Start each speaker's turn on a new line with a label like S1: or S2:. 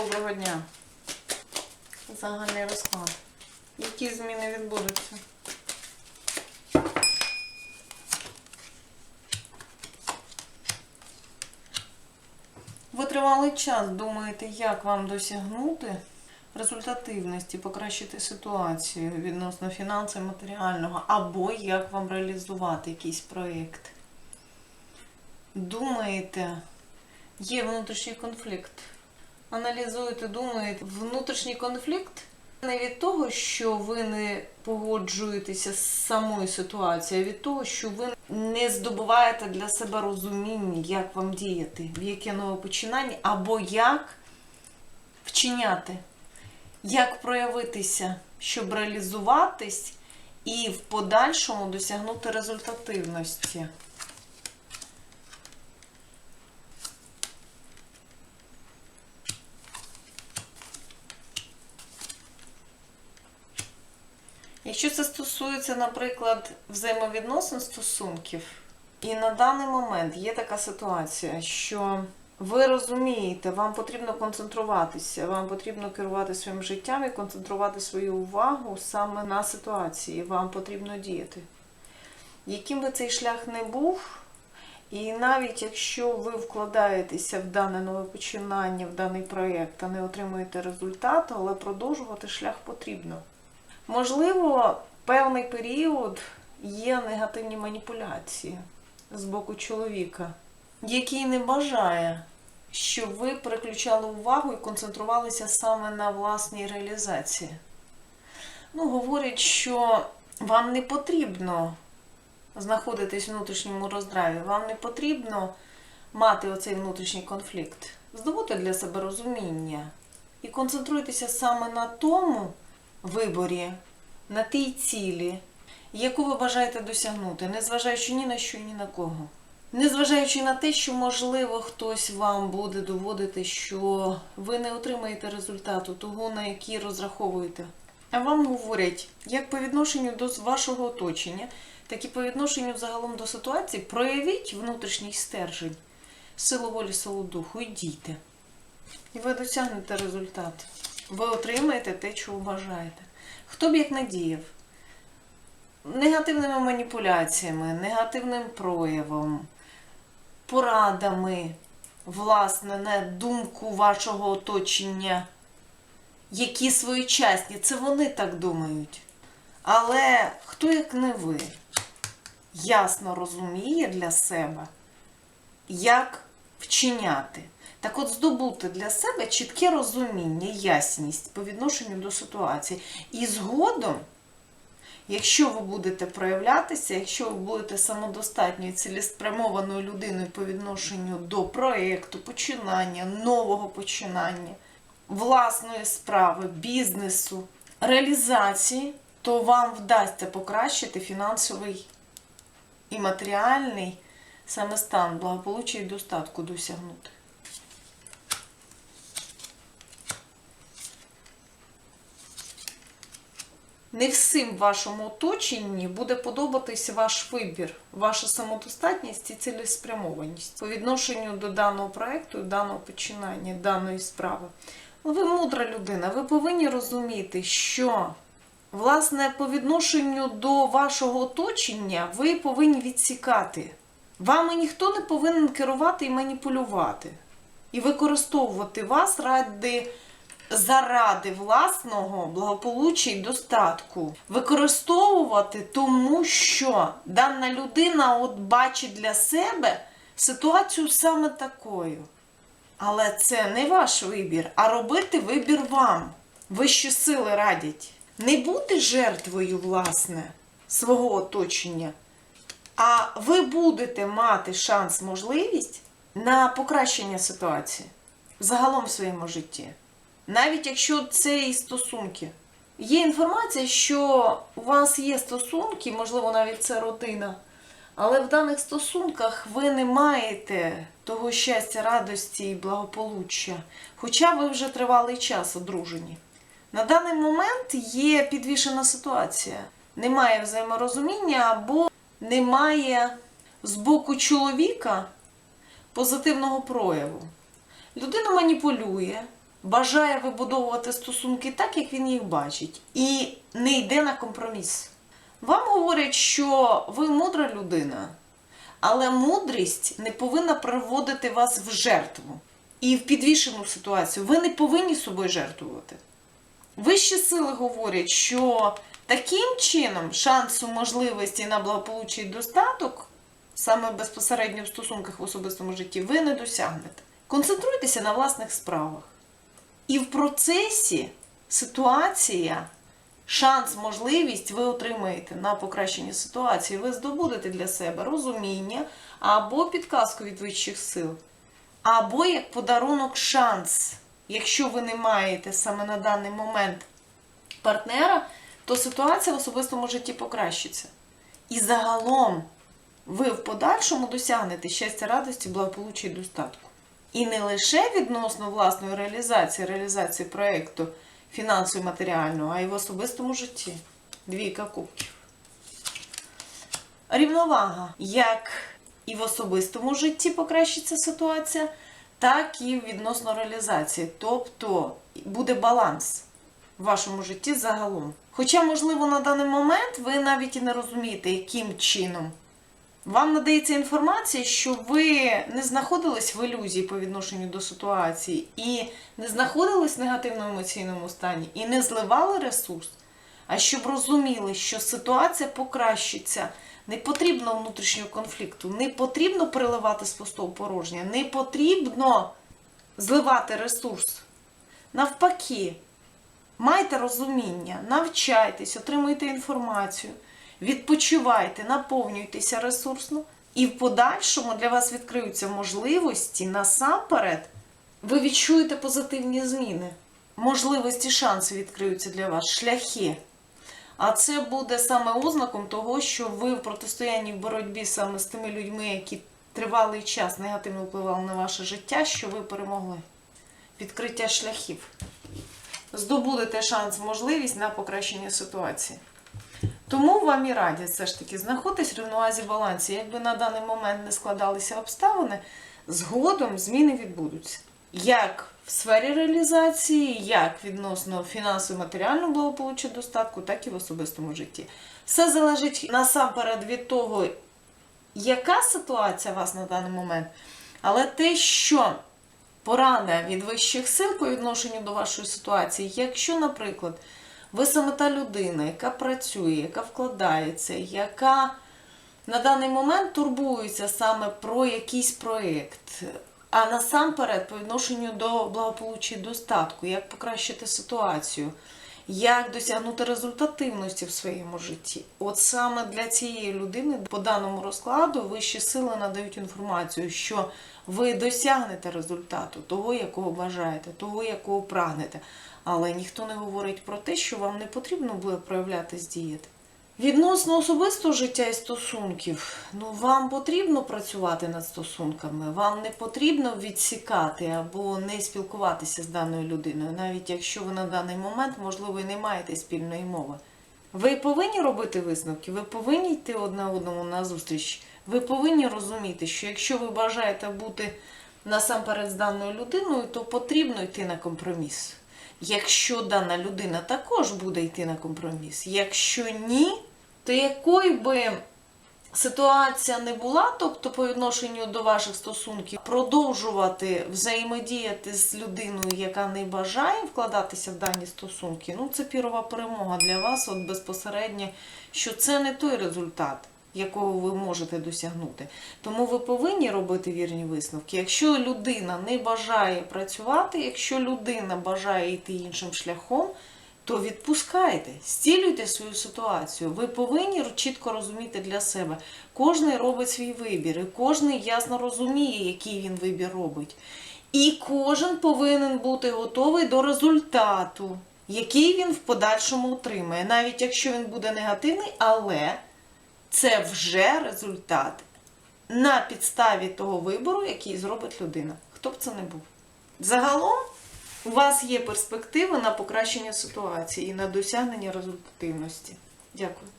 S1: Доброго дня. Загальний розклад. Які зміни відбудуться? Ви тривалий час думаєте, як вам досягнути результативності, покращити ситуацію відносно фінансів матеріального, або як вам реалізувати якийсь проєкт. Думаєте, є внутрішній конфлікт. Аналізуєте, думаєте, внутрішній конфлікт не від того, що ви не погоджуєтеся з самою ситуацією, а від того, що ви не здобуваєте для себе розуміння, як вам діяти, в яке нове починання, або як вчиняти, як проявитися, щоб реалізуватись і в подальшому досягнути результативності. Якщо це стосується, наприклад, взаємовідносин стосунків, і на даний момент є така ситуація, що ви розумієте, вам потрібно концентруватися, вам потрібно керувати своїм життям і концентрувати свою увагу саме на ситуації, вам потрібно діяти. Яким би цей шлях не був, і навіть якщо ви вкладаєтеся в дане нове починання, в даний проєкт, а не отримуєте результату, але продовжувати шлях потрібно. Можливо, певний період є негативні маніпуляції з боку чоловіка, який не бажає, щоб ви переключали увагу і концентрувалися саме на власній реалізації. Ну, говорять, що вам не потрібно знаходитись в внутрішньому роздраві, вам не потрібно мати оцей внутрішній конфлікт. Здобути для себе розуміння і концентруйтеся саме на тому, виборі, на тій цілі, яку ви бажаєте досягнути, незважаючи ні на що і ні на кого. Незважаючи на те, що, можливо, хтось вам буде доводити, що ви не отримаєте результату того, на який розраховуєте. А вам говорять, як по відношенню до вашого оточення, так і по відношенню загалом до ситуації, проявіть внутрішній стержень, силу волі, силу духу і дійте. І ви досягнете результат. Ви отримаєте те, чого бажаєте. Хто б як надіяв? Негативними маніпуляціями, негативним проявом, порадами, власне, на думку вашого оточення, які своєчасні, це вони так думають. Але хто як не ви, ясно розуміє для себе, як вчиняти. Так от здобути для себе чітке розуміння, ясність по відношенню до ситуації. І згодом, якщо ви будете проявлятися, якщо ви будете самодостатньою цілеспрямованою людиною по відношенню до проєкту, починання, нового починання, власної справи, бізнесу, реалізації, то вам вдасться покращити фінансовий і матеріальний саме стан благополуччя і достатку досягнути. Не всім вашому оточенні буде подобатись ваш вибір, ваша самодостатність і цілеспрямованість по відношенню до даного проєкту, даного починання, даної справи. Ну, Ви мудра людина, ви повинні розуміти, що, власне, по відношенню до вашого оточення ви повинні відсікати. Вами ніхто не повинен керувати і маніпулювати, і використовувати вас ради заради власного благополуччя і достатку. Використовувати тому, що дана людина от бачить для себе ситуацію саме такою. Але це не ваш вибір, а робити вибір вам. Вищі сили радять. Не бути жертвою, власне, свого оточення, а ви будете мати шанс, можливість на покращення ситуації загалом в своєму житті. Навіть якщо це і стосунки. Є інформація, що у вас є стосунки, можливо, навіть це родина, але в даних стосунках ви не маєте того щастя, радості і благополуччя, хоча ви вже тривалий час одружені. На даний момент є підвішена ситуація. Немає взаєморозуміння або немає з боку чоловіка позитивного прояву. Людина маніпулює, бажає вибудовувати стосунки так, як він їх бачить, і не йде на компроміс. Вам говорять, що ви мудра людина, але мудрість не повинна приводити вас в жертву і в підвішену ситуацію. Ви не повинні собою жертвувати. Вищі сили говорять, що таким чином шансу можливості на благополуччя і достаток, саме безпосередньо в стосунках в особистому житті, ви не досягнете. Концентруйтеся на власних справах. І в процесі ситуація, шанс, можливість ви отримаєте на покращення ситуації, ви здобудете для себе розуміння або підказку від вищих сил, або як подарунок шанс. Якщо ви не маєте саме на даний момент партнера, то ситуація в особистому житті покращиться. І загалом ви в подальшому досягнете щастя, радості, благополуччя і достатку. І не лише відносно власної реалізації, реалізації проєкту фінансово матеріального, а й в особистому житті. Двійка кубків. Рівновага. Як і в особистому житті покращиться ситуація, так і відносно реалізації. Тобто буде баланс в вашому житті загалом. Хоча, можливо, на даний момент ви навіть і не розумієте, яким чином. Вам надається інформація, що ви не знаходились в ілюзії по відношенню до ситуації, і не знаходились в негативному емоційному стані, і не зливали ресурс, а щоб розуміли, що ситуація покращиться. Не потрібно внутрішнього конфлікту, не потрібно переливати з пустого порожня, не потрібно зливати ресурс. Навпаки, майте розуміння, навчайтесь, отримуйте інформацію, відпочивайте, наповнюйтеся ресурсно, і в подальшому для вас відкриються можливості насамперед. Ви відчуєте позитивні зміни. Можливості, шанси відкриються для вас, шляхи. А це буде саме ознаком того, що ви в протистоянні в боротьбі саме з тими людьми, які тривалий час негативно впливали на ваше життя, що ви перемогли. Відкриття шляхів. Здобудете шанс, можливість на покращення ситуації. Тому вам і радять все ж таки знаходитись в рівновазі балансі. Якби на даний момент не складалися обставини, згодом зміни відбудуться. Як в сфері реалізації, як відносно фінансово матеріального благополуччя достатку, так і в особистому житті. Все залежить насамперед від того, яка ситуація у вас на даний момент, але те, що порада від вищих сил по відношенню до вашої ситуації, якщо, наприклад, ви саме та людина, яка працює, яка вкладається, яка на даний момент турбується саме про якийсь проєкт, а насамперед по відношенню до благополуччя і достатку, як покращити ситуацію, як досягнути результативності в своєму житті. От саме для цієї людини по даному розкладу вищі сили надають інформацію, що ви досягнете результату, того, якого бажаєте, того, якого прагнете. Але ніхто не говорить про те, що вам не потрібно буде проявлятись діяти. Відносно особистого життя і стосунків, ну вам потрібно працювати над стосунками, вам не потрібно відсікати або не спілкуватися з даною людиною, навіть якщо ви на даний момент, можливо, і не маєте спільної мови. Ви повинні робити висновки, ви повинні йти одне одному на зустріч. Ви повинні розуміти, що якщо ви бажаєте бути насамперед з даною людиною, то потрібно йти на компроміс. Якщо дана людина також буде йти на компроміс, якщо ні, то якою би ситуація не була, тобто по відношенню до ваших стосунків, продовжувати взаємодіяти з людиною, яка не бажає вкладатися в дані стосунки, ну це пірова перемога для вас, от безпосередньо, що це не той результат. Якого ви можете досягнути. Тому ви повинні робити вірні висновки. Якщо людина не бажає працювати, якщо людина бажає йти іншим шляхом, то відпускайте, стілюйте свою ситуацію. Ви повинні чітко розуміти для себе. Кожний робить свій вибір, і кожний ясно розуміє, який він вибір робить. І кожен повинен бути готовий до результату, який він в подальшому отримає. Навіть якщо він буде негативний, але це вже результат на підставі того вибору, який зробить людина. Хто б це не був. Загалом у вас є перспективи на покращення ситуації і на досягнення результативності. Дякую.